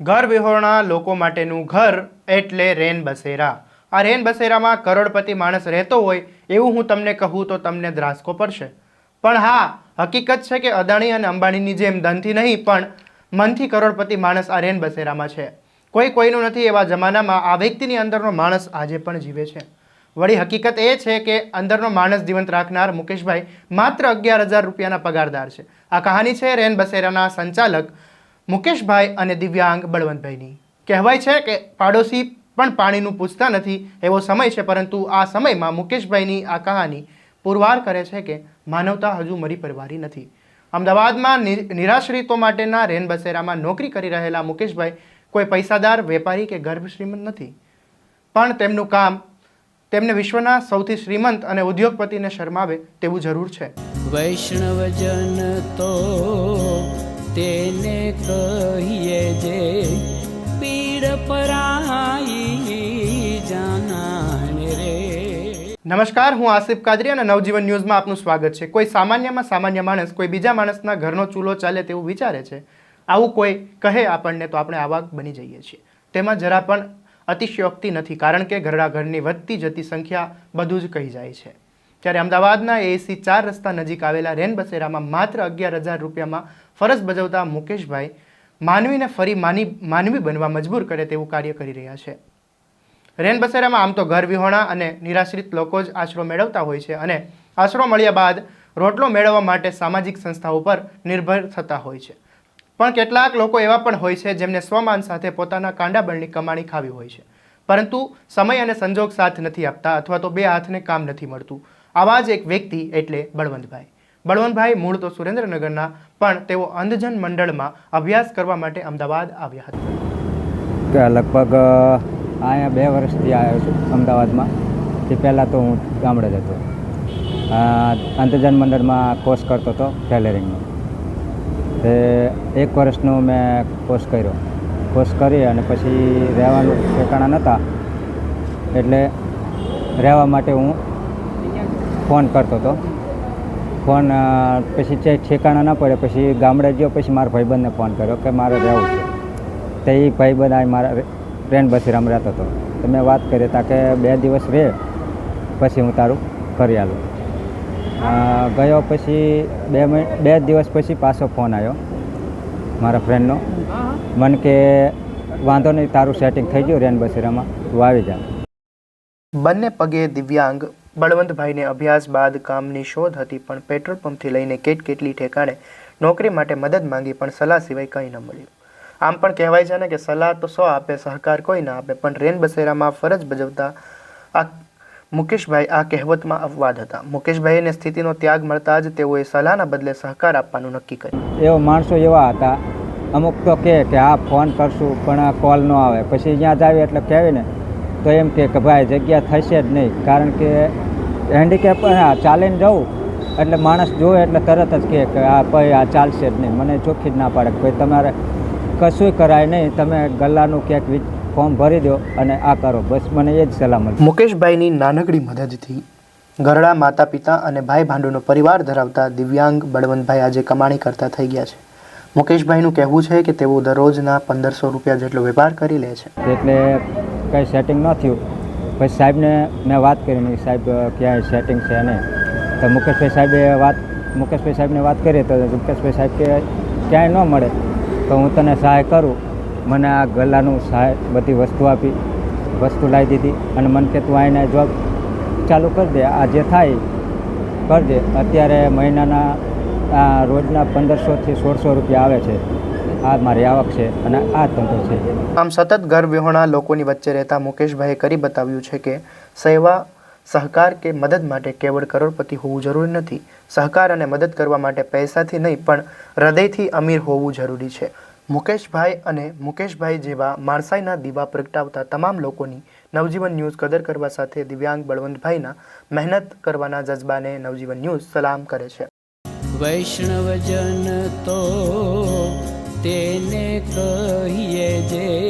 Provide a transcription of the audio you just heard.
ઘર વિહોણા લોકો માટેનું ઘર એટલે રેન બસેરા. આ રેન બસેરામાં કરોડપતિ માણસ રહેતો હોય એવું હું તમને કહું તો તમને દ્રાસકો પડશે. પણ હા, હકીકત છે કે અદાણી અને અંબાણીની જેમ ધનથી નહીં, પણ મનથી કરોડપતિ માણસ આ રેન બસેરામાં છે. કોઈ કોઈનું નથી એવા જમાનામાં આ વ્યક્તિની અંદરનો માણસ આજે પણ જીવે છે. વળી હકીકત એ છે કે અંદરનો માણસ જીવંત રાખનાર મુકેશભાઈ માત્ર અગિયાર હજાર રૂપિયાના પગારદાર છે. આ કહાની છે રેન બસેરાના સંચાલક મુકેશભાઈ અને દિવ્યાંગ બળવંતભાઈની. કહેવાય છે કે પાડોશી પણ પાણીનું પૂછતા નથી એવો સમય છે, પરંતુ આ સમયમાં મુકેશભાઈની આ કહાની પુરવાર કરે છે કે માનવતા હજુ મરી પરવારી નથી. અમદાવાદમાં નિરાશ્રિતો માટેના રેન બસેરામાં નોકરી કરી રહેલા મુકેશભાઈ કોઈ પૈસાદાર, વેપારી કે ગર્ભ શ્રીમંત નથી. પણ તેમનું કામ તેમને વિશ્વના સૌથી શ્રીમંત અને ઉદ્યોગપતિને શરમાવે તેવું જરૂર છે. વૈષ્ણવજન તો તેને કહીએ જે પીડ પરાઈ જાનાને રે. નમસ્કાર, હું આસિફ કાદરી અને નવજીવન ન્યૂઝમાં આપનું સ્વાગત છે. કોઈ સામાન્યમાં સામાન્ય માણસ, કોઈ બીજા માણસના ઘરનો ચૂલો ચાલે તેવું વિચારે છે? આવું કોઈ કહે આપણને તો આપણે આવા બની જઈએ છીએ. તેમાં જરા પણ અતિશયોક્તિ નથી, કારણ કે ઘરડા ઘરની વધતી જતી સંખ્યા બધું જ કહી જાય છે. ત્યારે અમદાવાદના એસી ચાર રસ્તા નજીક આવેલા રેન બસેરામાં માત્ર અગિયાર હજાર રૂપિયામાં ફરજ બજાવતા મુકેશભાઈ માનવીને ફરી માની માનવી બનવા મજબૂર કરે તેવું કાર્ય કરી રહ્યા છે. રેન બસેરામાં આમ તો ઘર વિહોણા અને નિરાશ્રિત લોકો જ આશરો મેળવતા હોય છે અને આશરો મળ્યા બાદ રોટલો મેળવવા માટે સામાજિક સંસ્થાઓ પર નિર્ભર થતા હોય છે. પણ કેટલાક લોકો એવા પણ હોય છે જેમને સ્વમાન સાથે પોતાના કાંડાબળની કમાણી ખાવી હોય છે. પરંતુ સમય અને સંજોગ સાથ નથી આપતા અથવા તો બે હાથને કામ નથી મળતું. આવા જ એક વ્યક્તિ એટલે બળવંતભાઈ. બળવંતભાઈ મૂળ તો સુરેન્દ્રનગરના, પણ તેઓ અંધજન મંડળમાં અભ્યાસ કરવા માટે અમદાવાદ આવ્યા હતા. લગભગ અહીંયા બે વર્ષથી આવ્યો છું અમદાવાદમાં. તે પહેલાં તો હું ગામડે જ હતો. અંતજન મંડળમાં કોર્સ કરતો હતો ટેલરિંગનો. તે એક વર્ષનો મેં કોર્સ કર્યો. કોર્સ કરી અને પછી રહેવાનું ઠેકાણા નહોતા. એટલે રહેવા માટે હું ફોન કરતો હતો. ફોન પછી જે ઠેકાણા ના પડે, પછી ગામડે ગયો, પછી મારા ભાઈબંધને ફોન કર્યો કે મારે રહેવું છે. તે એ ભાઈબંધ આ મારા ટ્રેન બસીરામ રહેતો હતો. તો મેં વાત કરી હતા કે બે દિવસ રહે પછી હું તારું કરી આલું. ગયો પછી બે બે દિવસ પછી પાછો ફોન આવ્યો મારા ફ્રેન્ડનો. મને કે વાંધો નહીં, તારું સેટિંગ થઈ ગયું રેન બસેરામાં તું આવી જા. બંને પગે દિવ્યાંગ બળવંતભાઈને અભ્યાસ બાદ કામની શોધ હતી, પણ પેટ્રોલ પંપથી લઈને કેટ કેટલી ઠેકાણે નોકરી માટે મદદ માંગી, પણ સલાહ સિવાય કંઈ ન મળ્યું. આમ પણ કહેવાય છે ને કે સલાહ તો સો આપે, સહકાર કોઈ ના આપે, પણ રેન બસેરામાં ફરજ બજાવતા આ મુકેશભાઈ આ કહેવતમાં અપવાદ હતા. મુકેશભાઈને સ્થિતિનો ત્યાગ મળતા જ તેઓએ સલાહના બદલે સહકાર આપવાનું નક્કી કર્યું. એવા માણસો એવા હતા. અમુક તો કહે કે આ ફોન કરશું, પણ કોલ ન આવે. પછી ત્યાં જ આવે એટલે કહેવે ને તો એમ કે કે ભાઈ જગ્યા થશે જ નહીં. કારણ કે હેન્ડીકેપ હા ચાલીને જવું. એટલે માણસ જોવે એટલે તરત જ કહે કે આ ભાઈ આ ચાલશે જ નહીં. મને ચોખ્ખી જ ના પાડે ભાઈ તમારે કશું કરાય નહીં. તમે ગલ્લાનું ક્યાંક ફોર્મ ભરી દો અને આ કરો. બસ મને એ જ સલાહ મળી. મુકેશભાઈની નાનકડી મદદથી ઘરડા માતા પિતા અને ભાઈ ભાંડુનો પરિવાર ધરાવતા દિવ્યાંગ બળવંતભાઈ આજે કમાણી કરતા થઈ ગયા છે. મુકેશભાઈનું કહેવું છે કે તેઓ દરરોજના પંદરસો રૂપિયા જેટલો વેપાર કરી લે છે. એટલે કંઈ સેટિંગ ન થયું. પછી સાહેબને મેં વાત કરી મેં સાહેબ ક્યાંય સેટિંગ છે નહીં તો મુકેશભાઈ સાહેબે વાત, મુકેશભાઈ સાહેબને વાત કરી તો મુકેશભાઈ સાહેબ કે, ક્યાંય ન મળે. તો હું તને સહાય કરું. મને આ ગલ્લાનું સહાય, બધી વસ્તુ આપી, વસ્તુ લાવી દીધી અને મને કે, તું આવીને જોબ ચાલુ કરી દે, આ જે થાય કરજે અત્યારે મહિનાના, આ રોજના પંદરસોથી સોળસો રૂપિયા આવે છે. આ મારી આવક છે અને આ ધંધો છે. આમ સતત ઘર વિહોણા લોકોની વચ્ચે રહેતા મુકેશભાઈએ કરી બતાવ્યું છે કે સેવા સહકાર કે મદદ માટે કેવળ કરોડપતિ હોવું જરૂરી નથી. સહકાર અને મદદ કરવા માટે પૈસાથી નહીં પણ હૃદયથી અમીર હોવું જરૂરી છે. મુકેશભાઈ અને મુકેશભાઈ જેવા માણસાઈના દીવા પ્રગટાવતા તમામ લોકોની નવજીવન ન્યૂઝ કદર કરવા સાથે દિવ્યાંગ બળવંતભાઈના મહેનત કરવાના જજ્બાને નવજીવન ન્યૂઝ સલામ કરે છે. વૈષ્ણવજન તો કહીએ જે